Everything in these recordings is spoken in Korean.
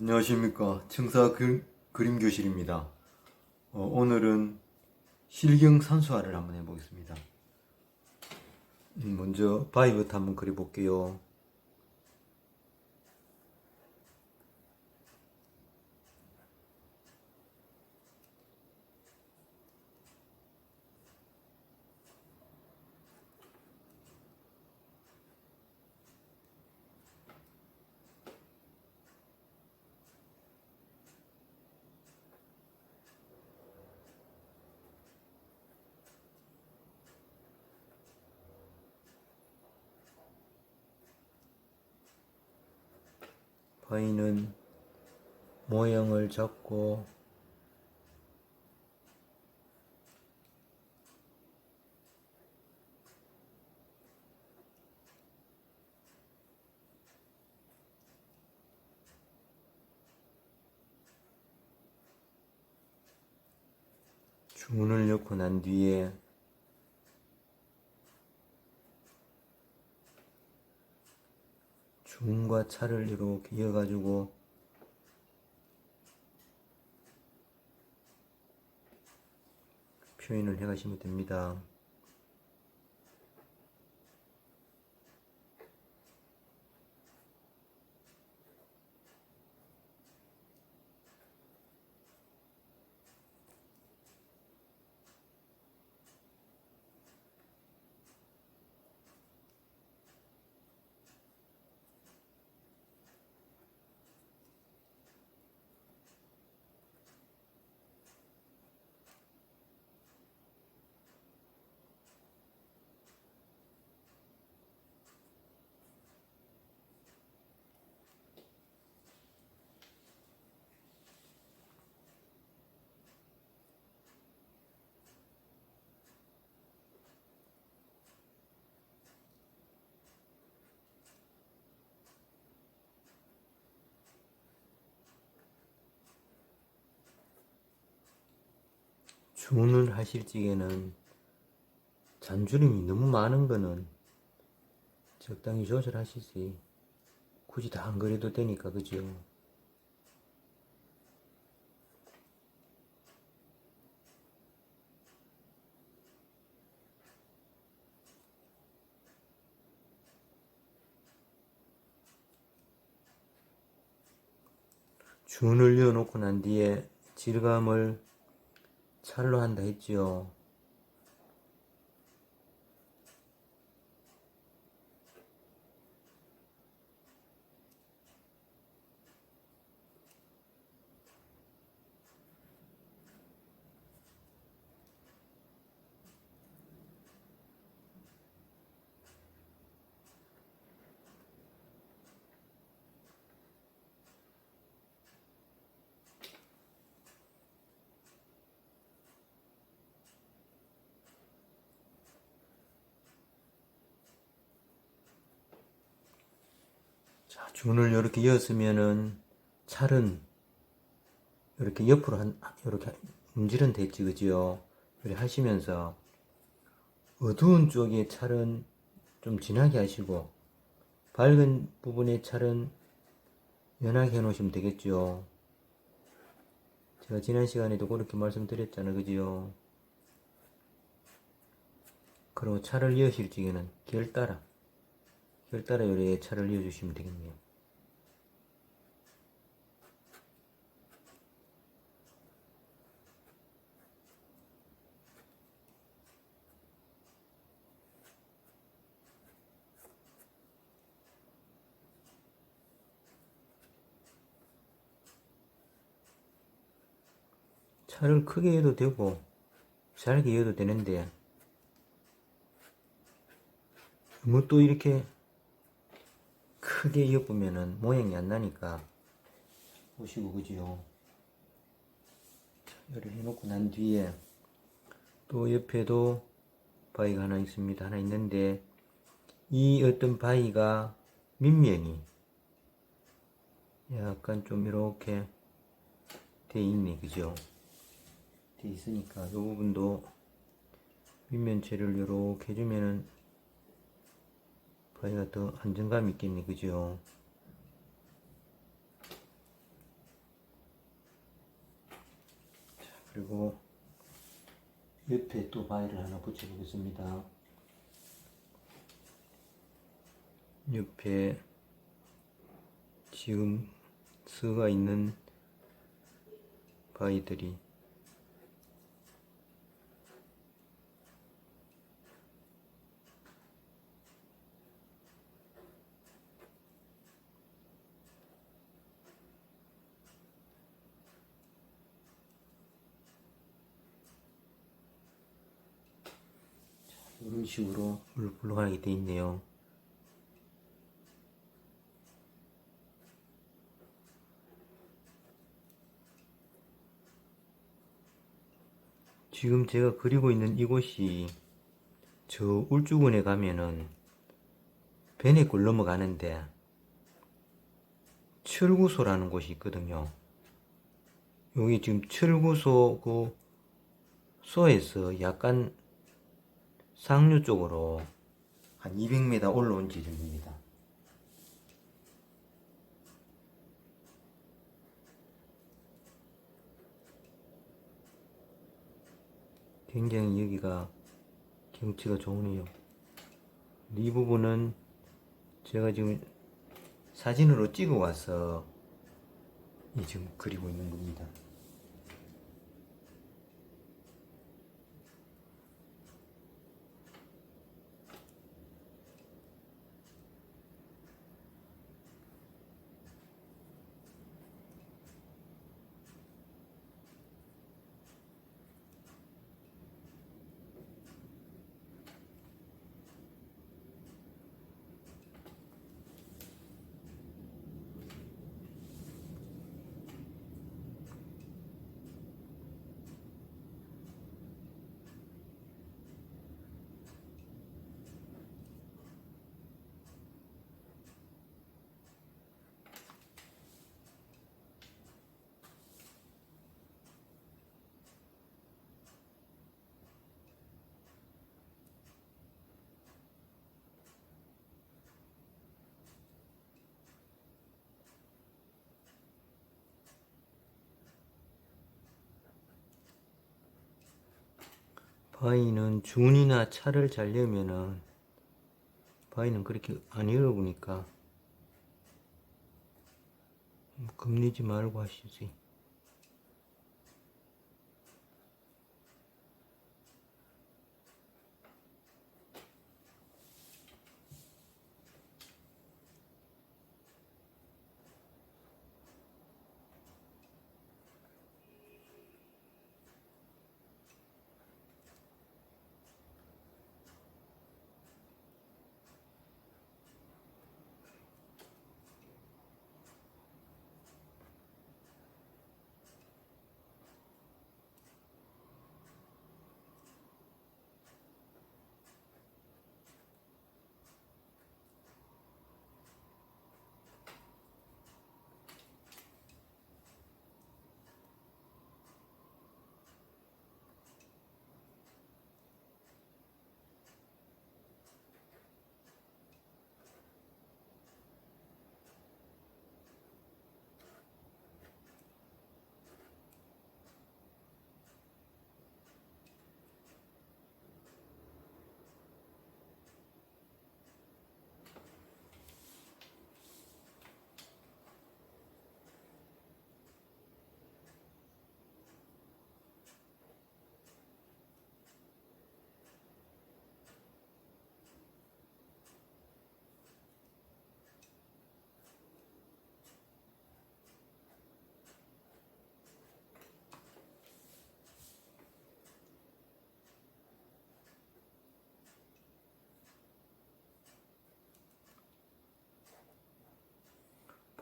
안녕하십니까 청사 그, 그림 교실입니다. 어, 오늘은 실경 산수화를 한번 해보겠습니다. 음, 먼저 바위부터 한번 그려볼게요. 바위는 모형을 잡고 주문을 넣고 난 뒤에 중과 차를 이렇게 이어가지고 표현을 해가시면 됩니다. 주문을 하실 적에는 잔주름이 너무 많은 거는 적당히 조절하시지 굳이 다 안 그려도 되니까 그죠? 준을 이어놓고 난 뒤에 질감을 찰로 한다 했지요. 자, 준을 이렇게 이었으면은 찰은 이렇게 옆으로 한 이렇게 움직은 됐지 그지요? 이렇게 하시면서 어두운 쪽의 찰은 좀 진하게 하시고 밝은 부분의 찰은 연하게 해 놓으시면 되겠죠. 제가 지난 시간에도 그렇게 말씀드렸잖아요. 그지요? 그리고 차를 이으실 적에는 결 따라 결 따라 요래 차를 이어주시면 되겠네요. 차를 크게 해도 되고 잘게 이어도 되는데 뭐 또 이렇게 크게 이어보면은 모양이 안 나니까. 보시고 그지요 이렇게 해놓고 난 뒤에 또 옆에도 바위가 하나 있습니다. 하나 있는데 이 어떤 바위가 밑면이 약간 좀 이렇게 돼 있네 그죠? 돼 있으니까 이 부분도 밑면체를 이렇게 해주면은 바위가 더 안정감 있겠네 그죠? 자 그리고 옆에 또 바위를 하나 붙여보겠습니다. 옆에 지금 서가 있는 바위들이 이런 식으로 물러가게 돼 있네요. 지금 제가 그리고 있는 이곳이 저 울주군에 가면은 베네골 넘어가는데 철구소라는 곳이 있거든요. 여기 지금 철구소 그 소에서 약간 상류 쪽으로 한 200m 올라온 지점입니다. 굉장히 여기가 경치가 좋으네요. 이 부분은 제가 지금 사진으로 찍어 와서 이 지금 그리고 있는 겁니다. 바위는 준이나 차를 잘려면은 바위는 그렇게 안 열어보니까 겁내지 말고 하시지.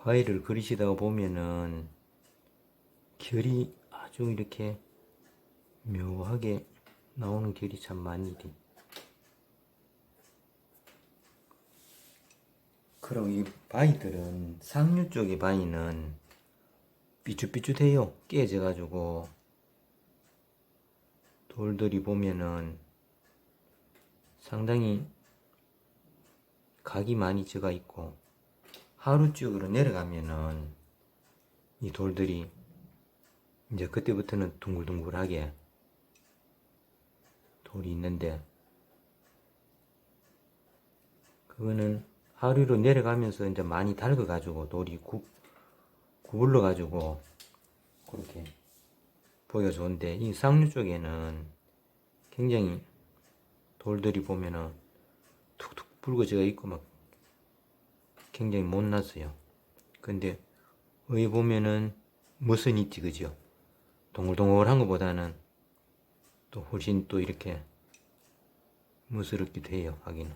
바위를 그리시다가 보면은 결이 아주 이렇게 묘하게 나오는 결이 참 많이 돼. 그럼 이 바위들은 상류 쪽의 바위는 삐죽삐죽해요. 깨져가지고 돌들이 보면은 상당히 각이 많이 져가 있고 하루 쪽으로 내려가면은 이 돌들이 이제 그때부터는 둥글둥글하게 돌이 있는데 그거는 하루로 내려가면서 이제 많이 달궈가지고 돌이 구, 구불러가지고 그렇게 보기가 좋은데 이 쌍류 쪽에는 굉장히 돌들이 보면은 툭툭 붉어져 있고 막 굉장히 못났어요. 근데 여기 보면은 멋은 있지 그죠? 동글동글한 것보다는 또 훨씬 또 이렇게 멋스럽기도 해요 하기는.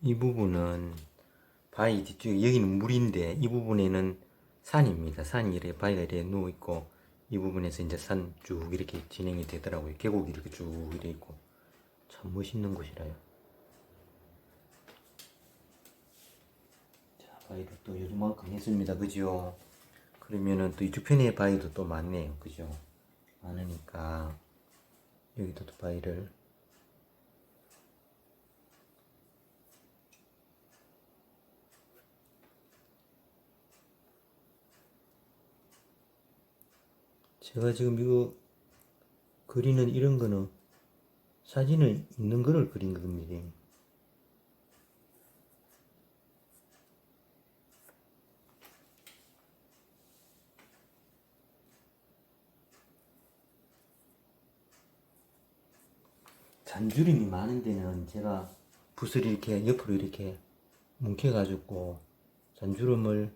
이 부분은 바위 뒤쪽에 여기는 물인데 이 부분에는 산입니다. 산이 이렇게 바위가 이렇게 누워 있고 이 부분에서 이제 산 쭉 이렇게 진행이 되더라고요. 계곡이 이렇게 쭉 이렇게 있고 참 멋있는 곳이라요. 자 바위를 또 요만큼 했습니다. 그죠? 그러면은 또 이쪽 편에 바위도 또 많네요. 그죠? 많으니까 여기도 또 바위를 제가 지금 이거 그리는 이런 거는 사진을 있는 거를 그린 겁니다. 잔주름이 많은 데는 제가 붓을 이렇게 옆으로 이렇게 뭉켜가지고 잔주름을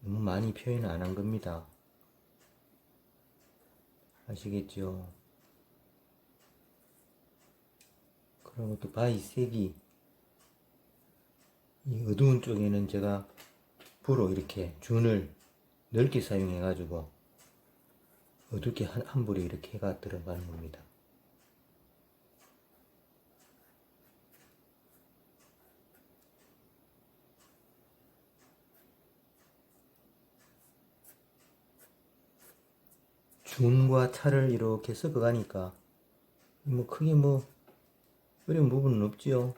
너무 많이 표현 안 한 겁니다. 아시겠죠? 그리고 또 바위 색이 이 어두운 쪽에는 제가 불로 이렇게 준을 넓게 사용해 가지고 어둡게 한, 한 불에 이렇게 해가 들어가는 겁니다. 준과 차를 이렇게 섞어 가니까 뭐 크게 뭐 어려운 부분은 없지요.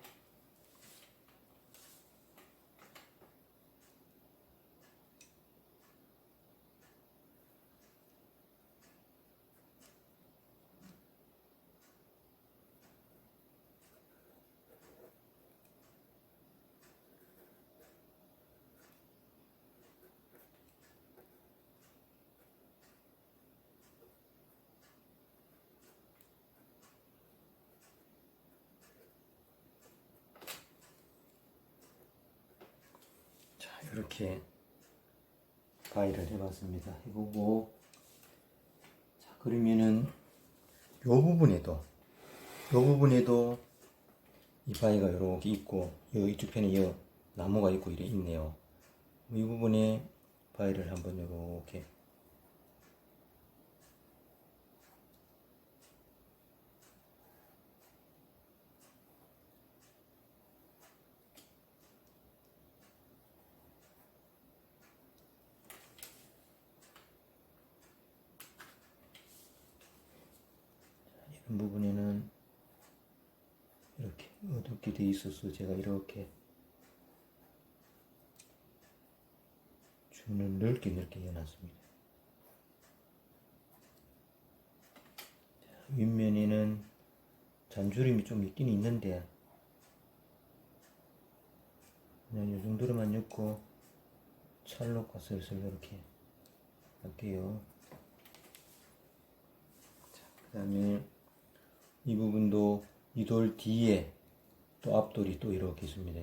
자, 이렇게 해봤습니다. 해보고, 자, 그러면은, 요 부분에도, 요 부분에도 이 바위가 이렇게 있고, 요 이쪽 편에 요 나무가 있고, 이래 있네요. 이 부분에 바위를 한번 이렇게 이런 부분에는 이렇게 어둡게 돼 있어서 제가 이렇게 줄을 넓게 넓게 해놨습니다. 자, 윗면에는 잔주름이 좀 있긴 있는데 그냥 이 정도로만 넣고 찰로과 슬슬 이렇게 할게요. 그 다음에 이 부분도 이 돌 뒤에 또 앞돌이 또 이렇게 있습니다.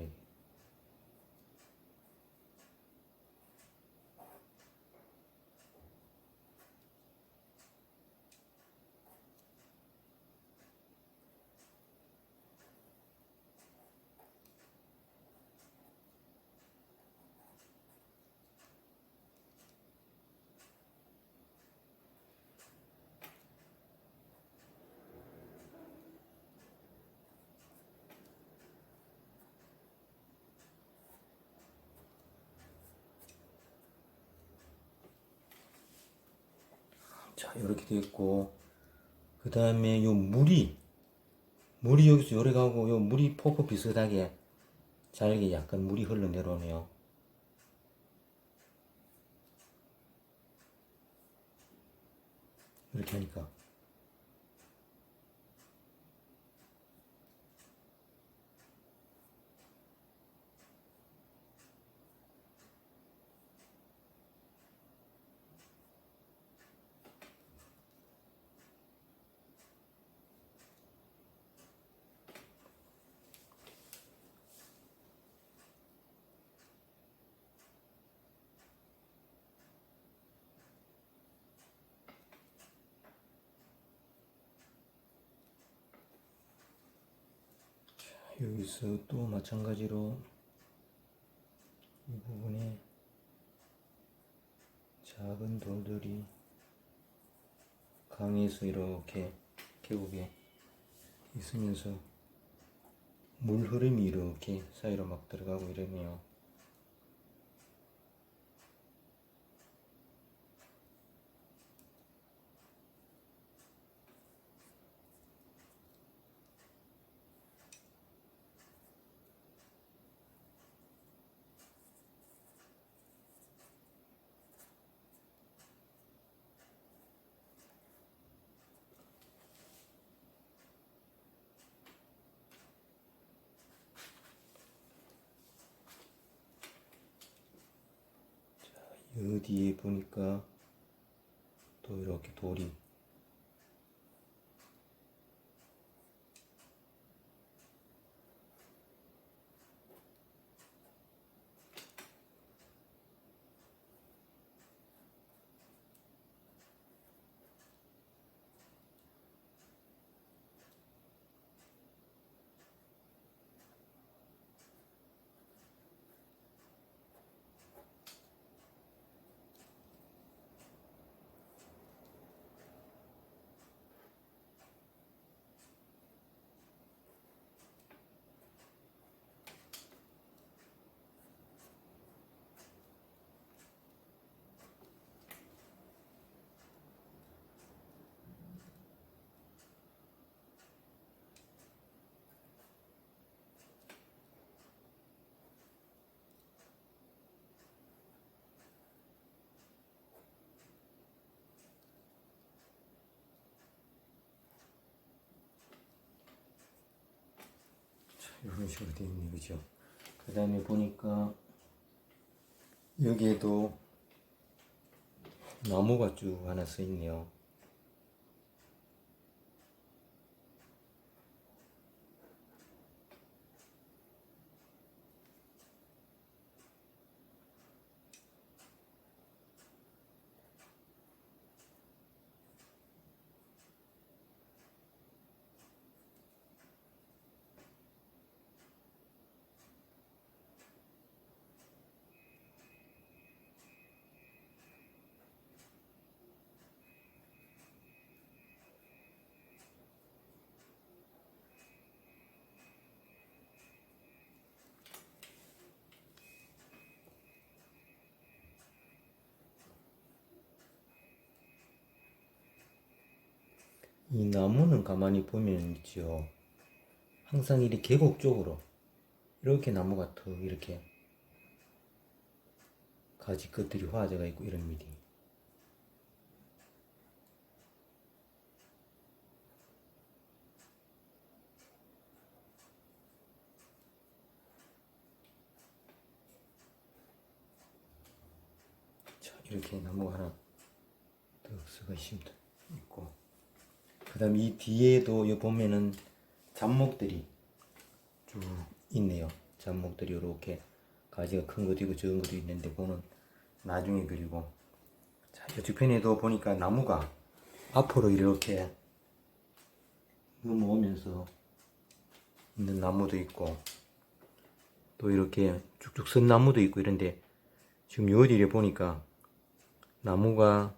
자 이렇게 되어 있고 그 다음에 요 물이 물이 여기서 요래 가고 요 물이 폭포 비슷하게 잘게 약간 물이 흘러내려오네요. 이렇게 하니까 여기서 또 마찬가지로 이 부분에 작은 돌들이 강에서 이렇게 계곡에 있으면서 물 흐름이 이렇게 사이로 막 들어가고 이러네요. 어디에 보니까 또 이렇게 돌이 이런 식으로 되어 있네 그죠? 그 다음에 보니까 여기에도 나무가 쭉 하나 써 있네요 이 나무는 가만히 보면 있죠. 항상 이렇게 계곡 쪽으로 이렇게 나무가 더 이렇게 가지 끝들이 화재가 있고 이런 미리. 자, 이렇게 나무가 하나 더 쓰가 있습니다. 있고. 그 다음 이 뒤에도 여기 보면은 잡목들이 쭉 있네요. 잡목들이 이렇게 가지가 큰 것도 있고 적은 것도 있는데 그거는 나중에 그리고 자 이쪽 편에도 보니까 나무가 앞으로 이렇게 넘어오면서 있는 나무도 있고 또 이렇게 쭉쭉 선 나무도 있고 이런데 지금 요 뒤에 보니까 나무가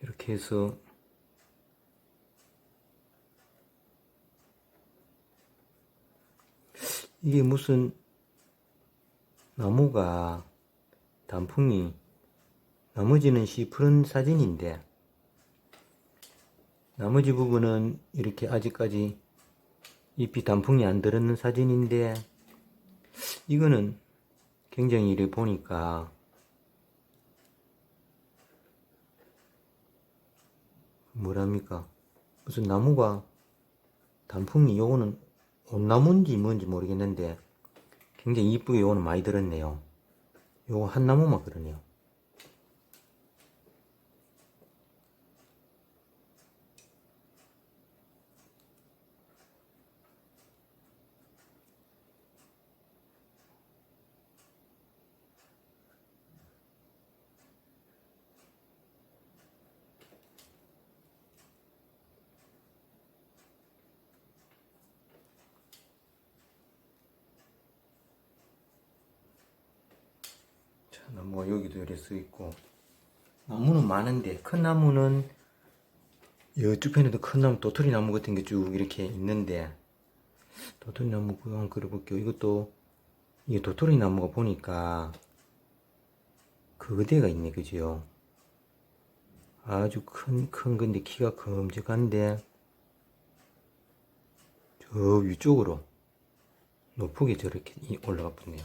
이렇게 해서 이게 무슨 나무가 단풍이 나머지는 시푸른 사진인데 나머지 부분은 이렇게 아직까지 잎이 단풍이 안 들었는 사진인데 이거는 굉장히 이래 보니까 뭐랍니까? 무슨 나무가 단풍이 요거는 온나무인지 뭔지 모르겠는데 굉장히 이쁘게 요거는 많이 들었네요. 요거 한 나무만 그러네요 자, 나무가 여기도 이렇게 써 있고. 나무는 많은데 큰 나무는 이쪽 편에도 큰 나무 도토리 나무 같은 게 쭉 이렇게 있는데 도토리 나무 한번 그려볼게요. 이것도 이게 도토리 나무가 보니까 그대가 있네 그죠 아주 큰 큰 건데 키가 큼직한데 저 위쪽으로 높게 저렇게 이- 올라가 붙네요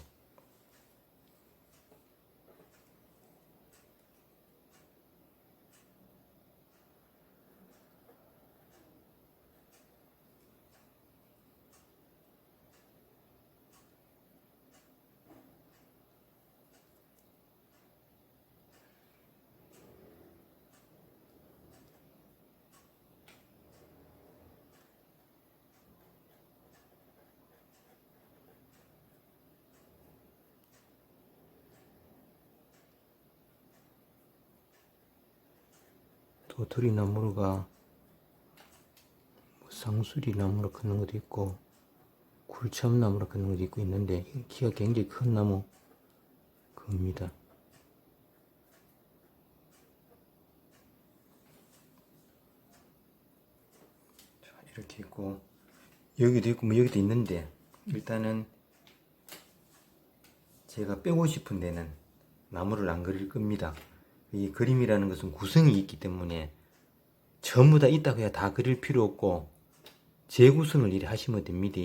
도토리 나무가 뭐 쌍수리 나무로 크는 것도 있고 굴참 나무로 크는 것도 있고 있는데 키가 굉장히 큰 나무 겁니다. 자, 이렇게 있고 여기도 있고 뭐 여기도 있는데 일단은 제가 빼고 싶은 데는 나무를 안 그릴 겁니다. 이 그림이라는 것은 구성이 있기 때문에 전부 다 있다고 해야 다 그릴 필요 없고 재구성을 이리 하시면 됩니다.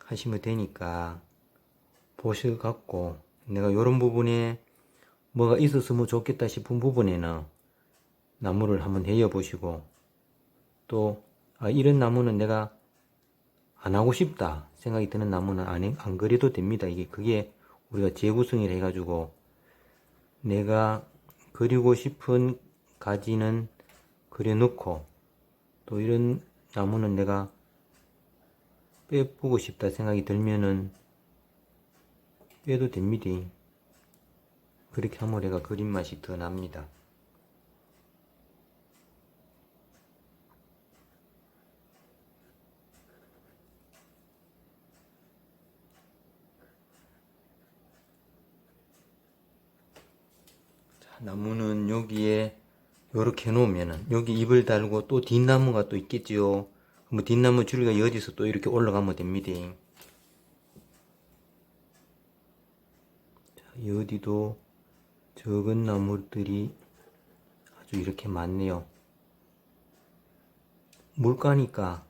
하시면 되니까 보셔갖고 내가 이런 부분에 뭐가 있었으면 좋겠다 싶은 부분에는 나무를 한번 헤어 보시고 또 아, 이런 나무는 내가 안 하고 싶다 생각이 드는 나무는 안, 해- 안 그려도 됩니다. 이게 그게 우리가 재구성을 해가지고 내가 그리고 싶은 가지는 그려놓고 또 이런 나무는 내가 빼보고 싶다 생각이 들면은 빼도 됩니다. 그렇게 하면 내가 그림 맛이 더 납니다. 자, 나무는 여기에 요렇게 놓으면은 여기 잎을 달고 또 뒷나무가 또 있겠지요. 뭐 뒷나무 줄기가 어디서 또 이렇게 올라가면 됩니다. 자, 여기도 적은 나무들이 아주 이렇게 많네요. 물가니까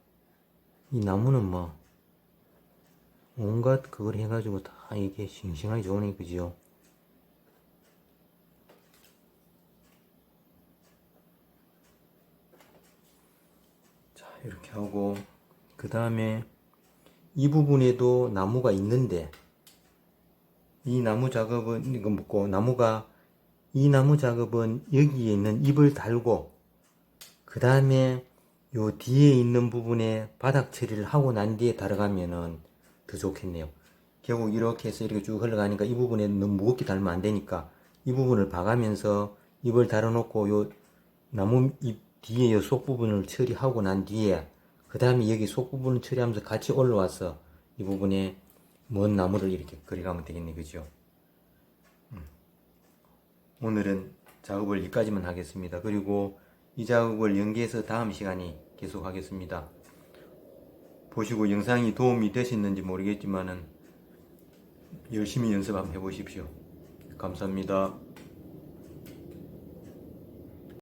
이 나무는 뭐 온갖 그걸 해가지고 다 이게 싱싱하게 좋으네 그죠? 자 이렇게 하고 그 다음에 이 부분에도 나무가 있는데 이 나무 작업은 이거 먹고 나무가 이 나무 작업은 여기에 있는 잎을 달고 그 다음에 요 뒤에 있는 부분에 바닥 처리를 하고 난 뒤에 달아가면은 더 좋겠네요. 결국 이렇게 해서 이렇게 쭉 흘러가니까 이 부분에 너무 무겁게 달면 안 되니까 이 부분을 봐가면서 잎을 달아놓고 요 나무 잎 뒤에 요속 부분을 처리하고 난 뒤에 그 다음에 여기 속 부분을 처리하면서 같이 올라와서 이 부분에 먼 나무를 이렇게 그려가면 되겠네 그죠? 음. 오늘은 작업을 여기까지만 하겠습니다. 그리고 이 작업을 연기해서 다음 시간에 계속 하겠습니다. 보시고 영상이 도움이 되셨는지 모르겠지만은 열심히 연습 한번 해보십시오. 감사합니다.